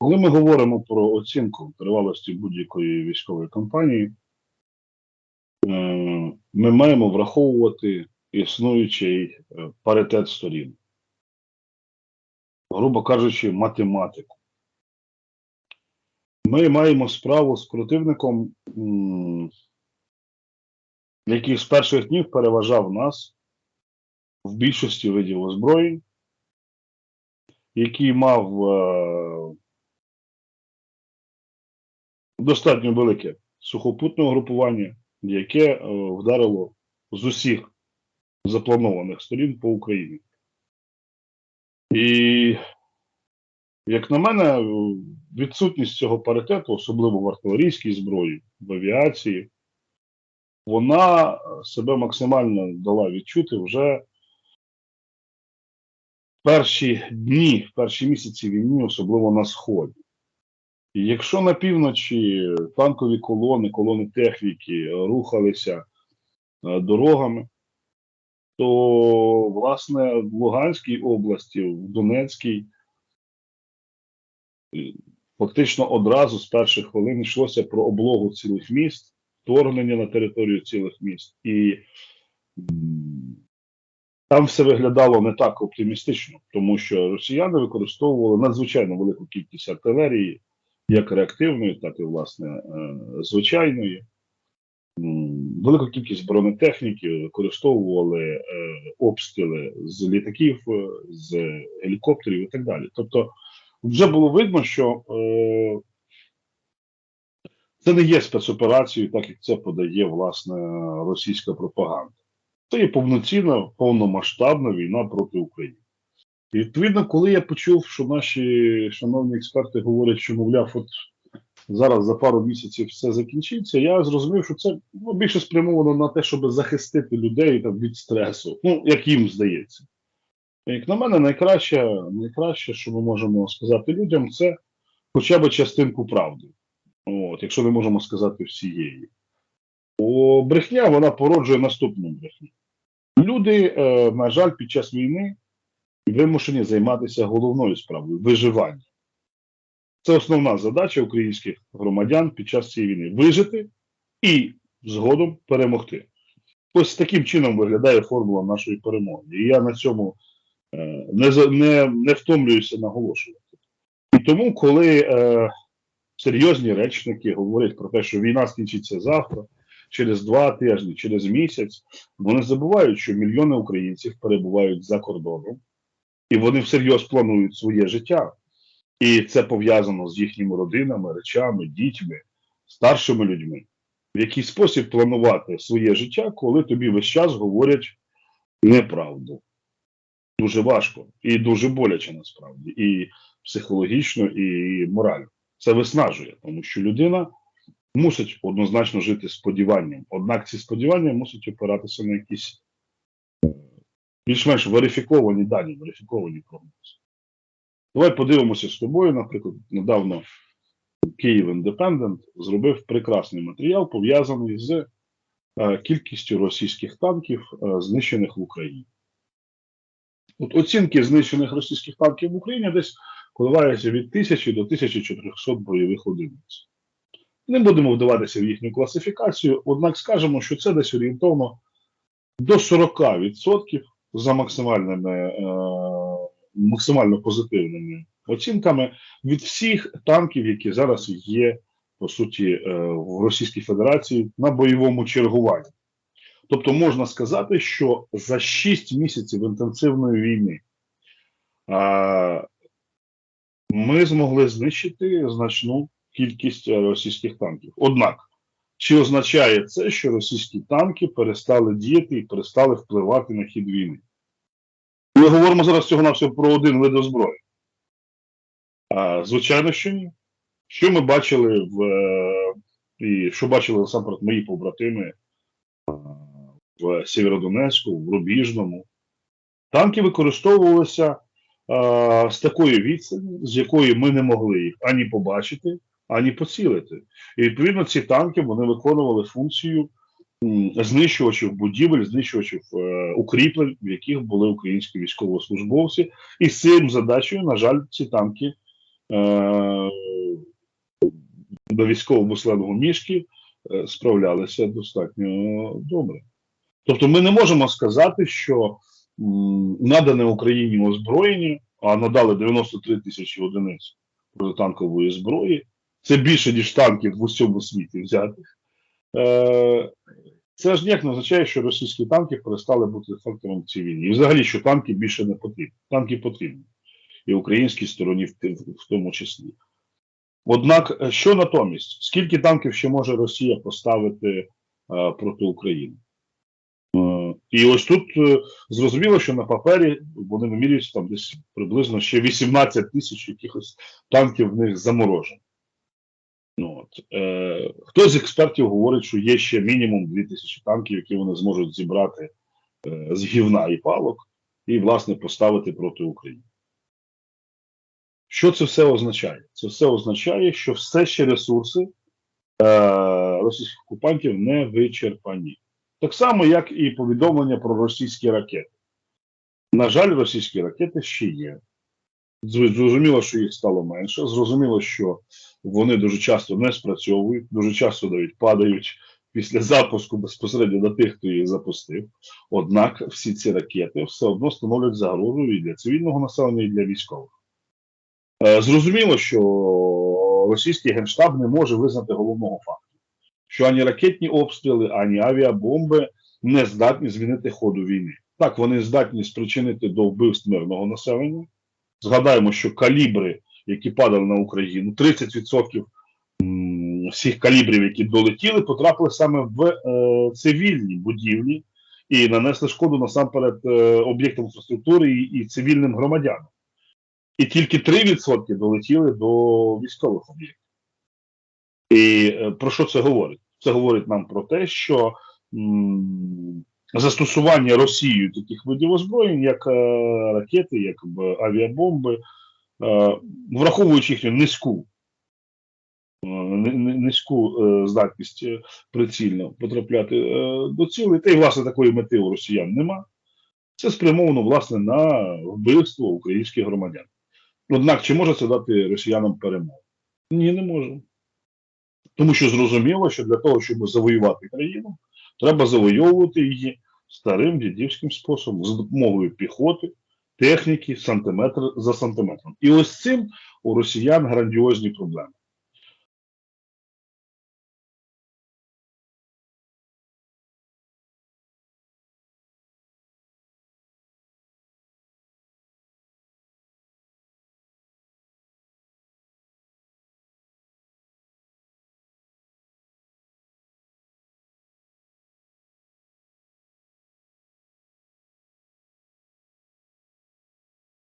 Коли ми говоримо про оцінку тривалості будь-якої військової кампанії, е, ми маємо враховувати існуючий е, паритет сторін. Грубо кажучи, математику. Ми маємо справу з противником, який з перших днів переважав нас в більшості видів озброєнь, який мав е, достатньо велике сухопутне угрупування, яке е, вдарило з усіх запланованих сторін по Україні. І, як на мене, е, відсутність цього паритету, особливо в артилерійській зброї, в авіації, вона себе максимально дала відчути вже перші дні, в перші місяці війни, особливо на Сході. Якщо на півночі танкові колони, колони техніки рухалися е, дорогами, то власне в Луганській області, в Донецькій, е, фактично одразу з перших хвилин йшлося про облогу цілих міст, вторгнення на територію цілих міст. І там все виглядало не так оптимістично, тому що росіяни використовували надзвичайно велику кількість артилерії, як реактивної, так і власне е, звичайної. Велику кількість бронетехніки використовували е, обстріли з літаків, е, з гелікоптерів і так далі. Тобто, вже було видно, що це не є спецоперацією, так як це подає власне російська пропаганда. Це є повноцінна, повномасштабна війна проти України. І відповідно, коли я почув, що наші шановні експерти говорять, що, мовляв, от зараз за пару місяців все закінчиться, я зрозумів, що це ну, більше спрямовано на те, щоб захистити людей там, від стресу, ну, як їм здається. Як на мене, найкраще, найкраще, що ми можемо сказати людям, це хоча б частинку правди. От, якщо не можемо сказати всієї. Бо брехня вона породжує наступну брехню. Люди, е, на жаль, під час війни вимушені займатися головною справою виживання. Це основна задача українських громадян під час цієї війни вижити і згодом перемогти. Ось таким чином виглядає формула нашої перемоги. І я на цьому е, не, не, не втомлююся наголошувати. І тому, коли е, серйозні речники говорять про те, що війна скінчиться завтра, через два тижні, через місяць, вони забувають, що мільйони українців перебувають за кордоном, і вони всерйоз планують своє життя. І це пов'язано з їхніми родинами, речами, дітьми, старшими людьми. В який спосіб планувати своє життя, коли тобі весь час говорять неправду. Дуже важко і дуже боляче насправді, і психологічно, і морально. Це виснажує, тому що людина мусить однозначно жити сподіванням. Однак ці сподівання мусять опиратися на якісь е, більш-менш верифіковані дані, верифіковані прогнози. Давай подивимося з тобою, наприклад, недавно Київ Індепендент зробив прекрасний матеріал, пов'язаний з е, кількістю російських танків, е, знищених в Україні. От оцінки знищених російських танків в Україні десь коливаються від 1000 до 1400 бойових одиниць. Не будемо вдаватися в їхню класифікацію, однак скажемо, що це десь орієнтовно до 40% за максимальними, е, максимально позитивними оцінками від всіх танків, які зараз є, по суті, е, в Російській Федерації на бойовому чергуванні. Тобто можна сказати, що за 6 місяців інтенсивної війни ми змогли знищити значну кількість е, російських танків. Однак, чи означає це, що російські танки перестали діяти і перестали впливати на хід війни? Ми говоримо зараз всього на про один вид озброї. Звичайно, що ні. Що ми бачили в е, і що бачили насамперед мої побратими в Сєвєродонецьку, в Рубіжному. Танки використовувалися а, з такої відстані, з якої ми не могли їх ані побачити, ані поцілити. І відповідно ці танки вони виконували функцію знищувачів будівель, знищувачів е, укріплень, в яких були українські військовослужбовці. І з цим задачею, на жаль, ці танки е, на військовому сленгу мішки е, справлялися достатньо добре. Тобто ми не можемо сказати, що надане Україні озброєння, а надали 93 тисячі одиниць протитанкової зброї, це більше, ніж танків в усьому світі взятих. Е, це ж ніяк не означає, що російські танки перестали бути фактором в цій війні. І взагалі, що танки більше не потрібні. Танки потрібні. І українській стороні в тому числі. Однак, е, що натомість? Скільки танків ще може Росія поставити е, проти України? Е, і ось тут е, зрозуміло, що на папері вони вимірюються там десь приблизно ще 18 тисяч якихось танків в них заморожено. Ну, от. Е, хтось з експертів говорить, що є ще мінімум 2 тисячі танків, які вони зможуть зібрати е, з гівна і палок, і, власне, поставити проти України. Що це все означає? Це все означає, що все ще ресурси е, російських окупантів не вичерпані. Так само, як і повідомлення про російські ракети. На жаль, російські ракети ще є. Зр- Зрозуміло, що їх стало менше. Зрозуміло, що вони дуже часто не спрацьовують, дуже часто навіть падають після запуску безпосередньо на тих, хто їх запустив. Однак всі ці ракети все одно становлять загрозу і для цивільного населення, і для військових. Е, Зрозуміло, що російський генштаб не може визнати головного факту, що ані ракетні обстріли, ані авіабомби не здатні змінити ходу війни. Так, вони здатні спричинити до вбивств мирного населення. Згадаємо, що калібри, які падали на Україну, 30% всіх калібрів, які долетіли, потрапили саме в е, цивільні будівлі і нанесли шкоду насамперед е, об'єктам інфраструктури і, і цивільним громадянам. І тільки 3% долетіли до військових об'єктів. І е, про що це говорить? Це говорить нам про те, що м, застосування Росією таких видів озброєнь, як е, ракети, як авіабомби, е, враховуючи їхню низьку, е, ни- ни- низьку е, здатність е, прицільно потрапляти е, до цілей, та й власне такої мети у росіян нема. Це спрямовано власне на вбивство українських громадян. Однак, чи може це дати росіянам перемогу? Ні, не може. Тому що зрозуміло, що для того, щоб завоювати країну, треба завойовувати її старим дідівським способом, за допомогою піхоти, техніки, сантиметр за сантиметром. І ось цим у росіян грандіозні проблеми.